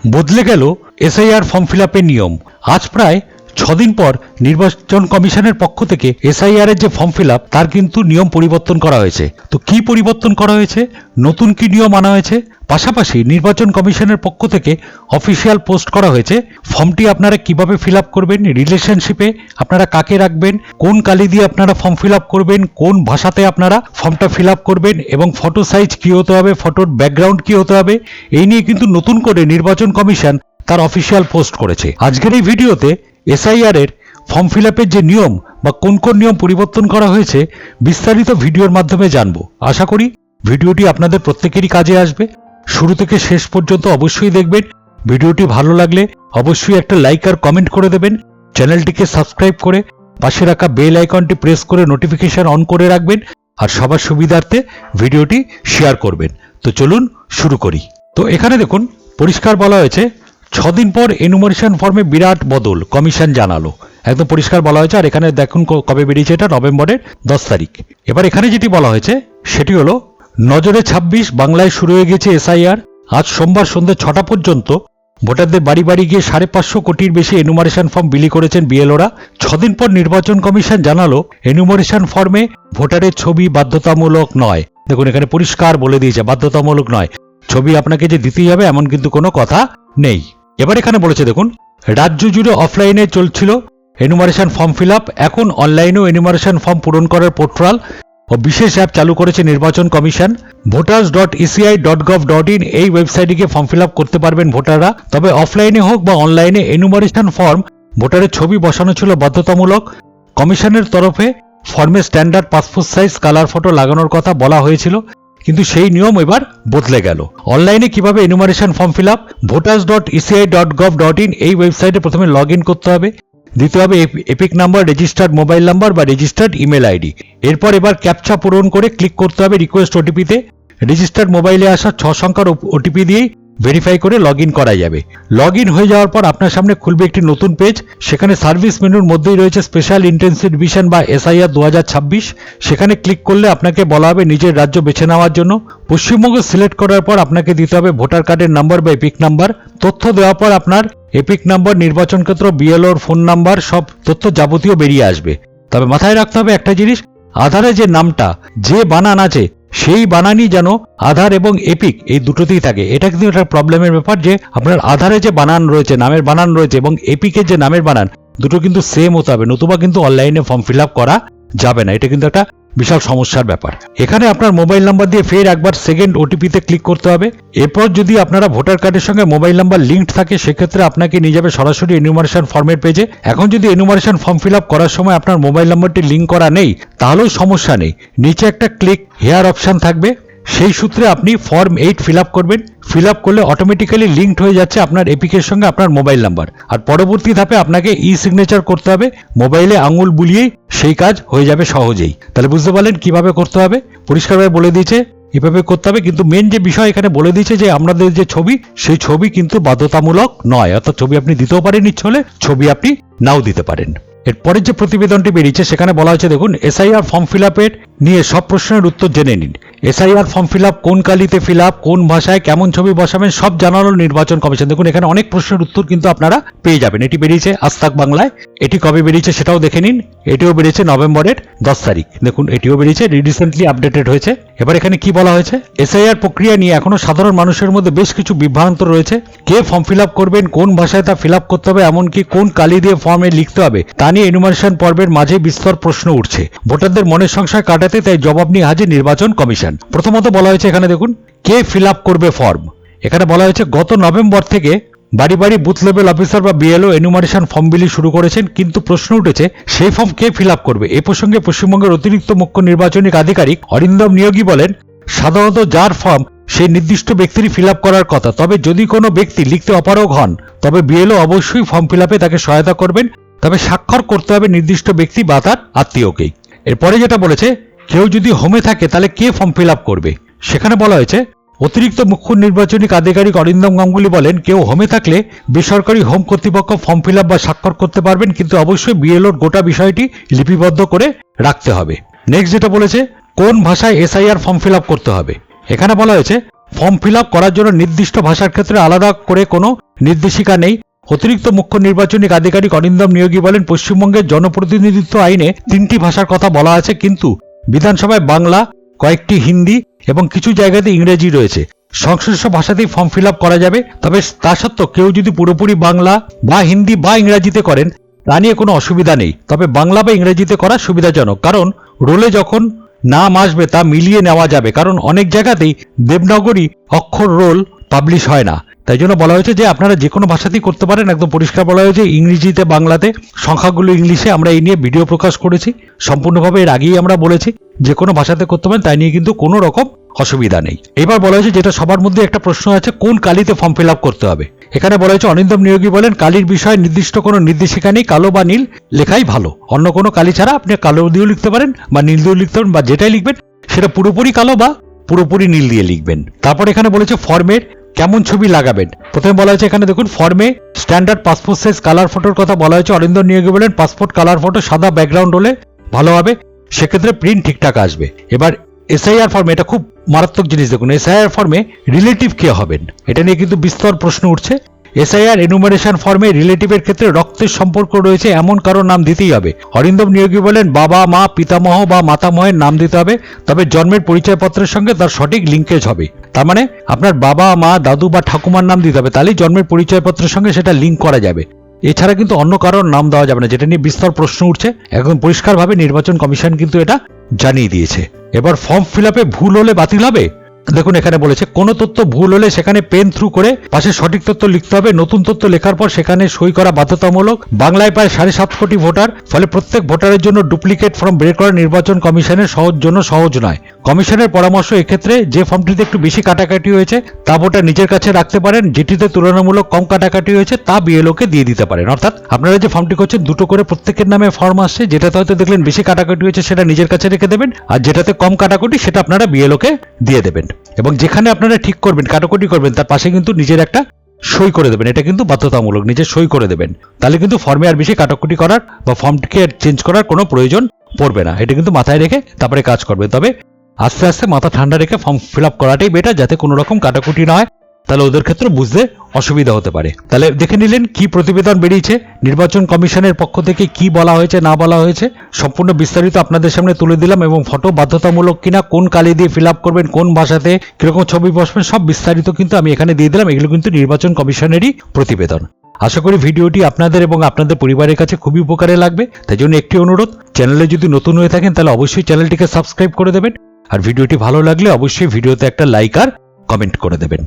বদলে গেল SIR form fill নিয়ম। আজ প্রায় ছদিন পর নির্বাচন কমিশনের পক্ষ থেকে এসআইআর এর যে ফর্ম ফিল আপ, তার কিন্তু নিয়ম পরিবর্তন করা হয়েছে। তো কি পরিবর্তন করা হয়েছে? নতুন কি নিয়ম আনা হয়েছে? পাশাপাশি নির্বাচন কমিশনের পক্ষ থেকে অফিসিয়াল পোস্ট করা হয়েছে। ফর্মটি আপনারা কীভাবে ফিল আপ করবেন? রিলেশনশিপে আপনারা কাকে রাখবেন? কোন কালি দিয়ে আপনারা ফর্ম ফিল আপ করবেন? কোন ভাষাতে আপনারা ফর্মটা ফিল আপ করবেন? এবং ফটো সাইজ কি হতে হবে? ফটোর ব্যাকগ্রাউন্ড কি হতে হবে? এই নিয়ে কিন্তু নতুন করে নির্বাচন কমিশন তার অফিসিয়াল পোস্ট করেছে। আজকের এই ভিডিওতে এসআইআর এর ফর্ম ফিল যে নিয়ম বা কোন কোন নিয়ম পরিবর্তন করা হয়েছে, বিস্তারিত ভিডিওর মাধ্যমে জানব। আশা করি ভিডিওটি আপনাদের প্রত্যেকেরই কাজে আসবে। শুরু থেকে শেষ পর্যন্ত অবশ্যই দেখবেন। ভিডিওটি ভালো লাগলে অবশ্যই একটা লাইক আর কমেন্ট করে দেবেন। চ্যানেলটিকে সাবস্ক্রাইব করে পাশে রাখা বেল আইকনটি প্রেস করে নোটিফিকেশন অন করে রাখবেন আর সবার সুবিধার্থে ভিডিওটি শেয়ার করবেন। তো চলুন শুরু করি। তো এখানে দেখুন, পরিষ্কার বলা হয়েছে ছদিন পর এনুমারেশন ফর্মে বিরাট বদল কমিশন জানালো। একদম পরিষ্কার বলা হয়েছে, আর এখানে দেখুন কবে বেরিয়েছে এটা, নভেম্বরের দশ তারিখ। এবার এখানে যেটি বলা হয়েছে, সেটি হলো, নজরে ২৬ বাংলায় শুরু হয়ে গেছে এসআইআর আজ সোমবার সন্ধ্যে ছটা পর্যন্ত ভোটারদের বাড়ি বাড়ি গিয়ে সাড়ে পাঁচশো কোটির বেশি এনুমারেশন ফর্ম বিলি করেছেন বিএলওরা ছদিন পর নির্বাচন কমিশন জানালো এনুমারেশন ফর্মে ভোটারের ছবি বাধ্যতামূলক নয়। দেখুন, এখানে পরিষ্কার বলে দিয়েছে, বাধ্যতামূলক নয়। ছবি আপনাকে যে দিতেই হবে, এমন কিন্তু কোনো কথা নেই। এবার এখানে বলেছে দেখুন, রাজ্য জুড়ে অফলাইনে চলছিল এনুমারেশন ফর্ম ফিল আপ এখন অনলাইনেও এনুমারেশন ফর্ম পূরণ করার পোর্টাল ও বিশেষ অ্যাপ চালু করেছে নির্বাচন commission. Voters dot ECI dot gov dot in এই ওয়েবসাইটে ফর্ম ফিল আপ করতে পারবেন ভোটাররা। তবে অফলাইনে হোক বা অনলাইনে এনুমারেশন ফর্ম ভোটারের ছবি বসানো ছিল বাধ্যতামূলক। কমিশনের তরফে ফর্মে standard passport size colour photo লাগানোর কথা বলা হয়েছিল। কিন্তু সেই নিয়ম এবার বদলে গেল। অনলাইনে কীভাবে enumeration form fill up voters dot ECI dot gov dot in এই ওয়েবসাইটে প্রথমে লগ ইন করতে হবে। দিতে হবে EPIC number registered mobile number বা রেজিস্টার্ড ইমেল আইডি এরপর এবার ক্যাপচা পূরণ করে ক্লিক করতে হবে রিকোয়েস্ট ওটিপিতে রেজিস্টার্ড মোবাইলে আসা ছ সংখ্যার ওটিপি দিয়েই ভেরিফাই করে লগ ইন করা যাবে। লগ ইন হয়ে যাওয়ার পর আপনার সামনে খুলবে একটি নতুন পেজ সেখানে সার্ভিস মেনুর মধ্যেই রয়েছে স্পেশাল ইন্টেন্সিভ ডিভিশন বা এসআইআর দু হাজার ছাব্বিশ। সেখানে ক্লিক করলে আপনাকে বলা হবে নিজের রাজ্য বেছে নেওয়ার জন্য। পশ্চিমবঙ্গ সিলেক্ট করার পর আপনাকে দিতে হবে ভোটার কার্ডের নাম্বার বা এপিক নাম্বার তথ্য দেওয়ার পর আপনার এপিক নাম্বার নির্বাচন ক্ষেত্র বিএলওর ফোন নাম্বার সব তথ্য যাবতীয় বেরিয়ে আসবে। তবে মাথায় রাখতে হবে একটা জিনিস, আধারে যে নামটা, যে বানান আছে সেই বানানই যেন আধার এবং এপিক এই দুটোতেই থাকে। এটা কিন্তু একটা প্রবলেমের ব্যাপার যে আপনার আধারে যে বানান রয়েছে, নামের বানান রয়েছে এবং এপিকের যে নামের বানান দুটো কিন্তু সেম হতে হবে নতুবা কিন্তু অনলাইনে ফর্ম ফিল করা যাবে না। এটা কিন্তু একটা বিশাল সমস্যার ব্যাপার। এখানে আপনার মোবাইল নাম্বার দিয়ে ফের একবার সেকেন্ড ওটিপিতে ক্লিক করতে হবে। এরপর যদি আপনারা ভোটার কার্ডের সঙ্গে মোবাইল নাম্বার লিঙ্কড থাকে, সেক্ষেত্রে আপনাকে নিয়ে যাবে সরাসরি এনুমারেশন ফর্মের পেজে এখন যদি এনুমারেশন ফর্ম ফিল করার সময় আপনার মোবাইল নাম্বারটি লিঙ্ক করা নেই, তাহলেও সমস্যা নেই। নিচে একটা ক্লিক হেয়ার অপশন থাকবে। সেই সূত্রে আপনি ফর্ম এইট ফিল আপ করবেন। ফিল আপ করলে অটোমেটিক্যালি লিঙ্কড হয়ে যাচ্ছে আপনার এপিকের সঙ্গে আপনার মোবাইল নাম্বার আর পরবর্তী ধাপে আপনাকে ই সিগনেচার করতে হবে। মোবাইলে আঙুল বুলিয়েই সেই কাজ হয়ে যাবে সহজেই। তাহলে বুঝতে পারলেন কীভাবে করতে হবে? পরিষ্কারভাবে বলে দিয়েছে, এভাবে করতে হবে। কিন্তু মেন যে বিষয় এখানে বলে দিয়েছে যে, আমাদের যে ছবি, সেই ছবি কিন্তু বাধ্যতামূলক নয়। অর্থাৎ ছবি আপনি দিতেও পারেন ইচ্ছে হলে, ছবি আপনি নাও দিতে পারেন। এরপরের যে প্রতিবেদনটি বেরিয়েছে, সেখানে বলা হয়েছে, দেখুন এসআইআর ফর্ম ফিল আপের নিয়ে সব প্রশ্নের উত্তর জেনে নিন। এসআইআর ফর্ম ফিল আপ কোন কালিতে ফিল আপ, কোন ভাষায়, কেমন ছবি বসাবেন, সব জানালো নির্বাচন কমিশন। দেখুন, এখানে অনেক প্রশ্নের উত্তর কিন্তু আপনারা পেয়ে যাবেন। এটি বেরিয়েছে আস্তাক বাংলায়। এটি কবে বেরিয়েছে সেটাও দেখে নিন। এটিও বেরিয়েছে নভেম্বরের দশ তারিখ। দেখুন, এটিও বেরিয়েছে, রিসেন্টলি আপডেটেড হয়েছে। এবার এখানে কি বলা হয়েছে? এসআইআর প্রক্রিয়া নিয়ে এখনও সাধারণ মানুষের মধ্যে বেশ কিছু বিভ্রান্ত রয়েছে। কে ফর্ম ফিল আপ করবেন, কোন ভাষায় তা ফিল আপ করতে হবে, এমনকি কোন কালি দিয়ে ফর্মে লিখতে হবে, তা নিয়ে এনুমারেশন পর্বের মাঝে বিস্তর প্রশ্ন উঠছে। ভোটারদের মনের সংশয় কাটাতে তাই জবাব নিয়ে হাজির নির্বাচন কমিশন। প্রথমত বলা হয়েছে এখানে দেখুন, কে ফিল করবে ফর্ম এখানে বলা হয়েছে, গত নভেম্বর থেকে বাড়ি বাড়ি বুথ লেভেল অফিসার বা বিএলও এনুমারেশন ফর্ম বিলি শুরু করেছেন, কিন্তু প্রশ্ন উঠেছে, সেই ফর্ম কে ফিল করবে? এ প্রসঙ্গে পশ্চিমবঙ্গের অতিরিক্ত মুখ্য নির্বাচনী আধিকারিক অরিন্দম নিয়োগী বলেন, সাধারণত যার ফর্ম সেই নির্দিষ্ট ব্যক্তিরই ফিল করার কথা। তবে যদি কোনো ব্যক্তি লিখতে অপারগ হন, তবে বিএলও অবশ্যই ফর্ম ফিল তাকে সহায়তা করবেন। তবে স্বাক্ষর করতে হবে নির্দিষ্ট ব্যক্তি বা তার আত্মীয়কেই। এরপরে যেটা বলেছে কেউ যদি হোমে থাকে, তাহলে কে ফর্ম ফিল আপ করবে? সেখানে বলা হয়েছে, অতিরিক্ত মুখ্য নির্বাচনী আধিকারিক অরিন্দম গাঙ্গুলি বলেন, কেউ হোমে থাকলে বেসরকারি হোম কর্তৃপক্ষ ফর্ম ফিল বা স্বাক্ষর করতে পারবেন, কিন্তু অবশ্যই বিএলওর গোটা বিষয়টি লিপিবদ্ধ করে রাখতে হবে। নেক্সট যেটা বলেছে, কোন ভাষায় এসআইআর ফর্ম ফিল করতে হবে? এখানে বলা হয়েছে ফর্ম ফিল করার জন্য নির্দিষ্ট ভাষার ক্ষেত্রে আলাদা করে কোনো নির্দেশিকা নেই। অতিরিক্ত মুখ্য নির্বাচনিক আধিকারিক অরিন্দম নিয়োগী বলেন, পশ্চিমবঙ্গের জনপ্রতিনিধিত্ব আইনে তিনটি ভাষার কথা বলা আছে, কিন্তু বিধানসভায় বাংলা, কয়েকটি হিন্দি এবং কিছু জায়গাতে ইংরেজি রয়েছে। সংশ্লিষ্ট ভাষাতেই ফর্ম ফিল করা যাবে, তবে তা সত্ত্বেও কেউ যদি পুরোপুরি বাংলা বা হিন্দি বা ইংরাজিতে করেন, তা নিয়ে কোনো অসুবিধা নেই। তবে বাংলা বা ইংরেজিতে করা সুবিধাজনক, কারণ রোলে যখন নাম আসবে, তা মিলিয়ে নেওয়া যাবে, কারণ অনেক জায়গাতেই দেবনগরী অক্ষর রোল পাবলিশ হয় না। তাই জন্য বলা হয়েছে যে আপনারা যে কোনো ভাষাতেই করতে পারেন। একদম পরিষ্কার বলা হয়েছে, ইংরেজিতে, বাংলাতে। সংখ্যাগুলো ইংলিশে আমরা এই নিয়ে ভিডিও প্রকাশ করেছি। সম্পূর্ণভাবে এর আগেই আমরা বলেছি, যে কোনো ভাষাতে করতে পারেন, তাই নিয়ে কিন্তু কোনো রকম অসুবিধা নেই। এবার বলা হয়েছে, যেটা সবার মধ্যে একটা প্রশ্ন আছে, কোন কালিতে ফর্ম ফিল আপ করতে হবে? এখানে বলা হয়েছে অনিন্দম নিয়োগী বলেন, কালির বিষয়ে নির্দিষ্ট কোনো নির্দেশিকা নেই, কালো বা নীল লেখাই ভালো। অন্য কোনো কালি ছাড়া আপনি কালো দিয়েও লিখতে পারেন, বা নীল দিয়েও লিখতে পারেন, বা যেটাই লিখবেন, সেটা পুরোপুরি কালো বা পুরোপুরি নীল দিয়ে লিখবেন। তারপর এখানে বলেছে ফর্মের কেমন ছবি লাগাবেন? প্রথমে বলা হয়েছে এখানে দেখুন ফর্মে স্ট্যান্ডার্ড পাসপোর্ট সাইজ কালার ফটোর কথা বলা হয়েছে। অরিন্দম নিয়োগী বলেন পাসপোর্ট কালার ফটো সাদা ব্যাকগ্রাউন্ড হলে ভালো হবে। সেক্ষেত্রে প্রিন্ট ঠিকঠাক আসবে। এবার এসআইআর ফর্মে এটা খুব মারাত্মক জিনিস দেখুন এসআইআর ফর্মে রিলেটিভ কে হবেন? এটা নিয়ে কিন্তু বিস্তর প্রশ্ন উঠছে। এসআইআর এনুমারেশন ফর্মে রিলেটিভের ক্ষেত্রে রক্তের সম্পর্ক রয়েছে, এমন কারও নাম দিতেই হবে। অরিন্দম নিয়োগী বলেন, বাবা, মা, পিতামহ বা মাতামহের নাম দিতে হবে, তবে জন্মের পরিচয়পত্রের সঙ্গে তার সঠিক লিঙ্কেজ হবে। তার মানে আপনার বাবা, মা, দাদু বা ঠাকুমার নাম দিতে হবে, তাহলেই জন্মের পরিচয়পত্রের সঙ্গে সেটা লিঙ্ক করা যাবে। এছাড়া কিন্তু অন্য কারোর নাম দেওয়া যাবে না, যেটা নিয়ে বিস্তর প্রশ্ন উঠছে। একদম পরিষ্কারভাবে নির্বাচন কমিশন কিন্তু এটা জানিয়ে দিয়েছে। এবার ফর্ম ফিল ভুল হলে বাতিল হবে? দেখুন, এখানে বলেছে, কোনো তথ্য ভুল হলে সেখানে পেন থ্রু করে পাশে সঠিক তথ্য লিখতে হবে। নতুন তথ্য লেখার পর সেখানে সই করা বাধ্যতামূলক। বাংলায় প্রায় সাড়ে সাত কোটি ভোটার, ফলে প্রত্যেক ভোটারের জন্য ডুপ্লিকেট ফর্ম বের করা নির্বাচন কমিশনের সহজ জন্য সহজ নয়। কমিশনের পরামর্শ এক্ষেত্রে যে ফর্মটিতে একটু বেশি কাটাকাটি হয়েছে, তা ভোটার নিজের কাছে রাখতে পারেন। যেটিতে তুলনামূলক কম কাটাকাটি হয়েছে, তা বিএলওকে দিয়ে দিতে পারেন। অর্থাৎ আপনারা যে ফর্মটি করছেন, দুটো করে প্রত্যেকের নামে ফর্ম আসছে। যেটাতে হয়তো দেখলেন বেশি কাটাকাটি হয়েছে, সেটা নিজের কাছে রেখে দেবেন। আর যেটাতে কম কাটাকুটি, সেটা আপনারা বিএলওকে দিয়ে দেবেন। এবং যেখানে আপনারা ঠিক করবেন, কাটাকুটি করবেন, তার পাশে কিন্তু নিজের একটা সই করে দেবেন। এটা কিন্তু বাধ্যতামূলক, নিজের সই করে দেবেন। তাহলে কিন্তু ফর্মে আর বেশি কাটাকুটি করার বা ফর্মটিকে চেঞ্জ করার কোনো প্রয়োজন পড়বে না। এটা কিন্তু মাথায় রেখে তারপরে কাজ করবে তবে আস্তে আস্তে মাথা ঠান্ডা রেখে ফর্ম ফিল আপ করাটাই বেটার যাতে কোনো রকম কাটাকুটি না হয়। তাহলে ওদের ক্ষেত্রে বুঝতে অসুবিধা হতে পারে। তাহলে দেখে নিলেন কি প্রতিবেদন বেরিয়েছে, নির্বাচন কমিশনের পক্ষ থেকে কি বলা হয়েছে, না বলা হয়েছে, সম্পূর্ণ বিস্তারিত আপনাদের সামনে তুলে দিলাম এবং ফটো বাধ্যতামূলক কিনা, কোন কালি দিয়ে ফিল আপ করবেন, কোন ভাষাতে, কীরকম ছবি বসবেন, সব বিস্তারিত কিন্তু আমি এখানে দিয়ে দিলাম, এগুলো কিন্তু নির্বাচন কমিশনেরই প্রতিবেদন। আশা করি ভিডিওটি আপনাদের এবং আপনাদের পরিবারের কাছে খুবই উপকারে লাগবে, তাই জন্য একটি অনুরোধ, চ্যানেলে যদি নতুন হয়ে থাকেন, তাহলে অবশ্যই চ্যানেলটিকে সাবস্ক্রাইব করে দেবেন, আর ভিডিওটি ভালো লাগলে অবশ্যই ভিডিওতে একটা লাইক আর কমেন্ট করে দেবেন।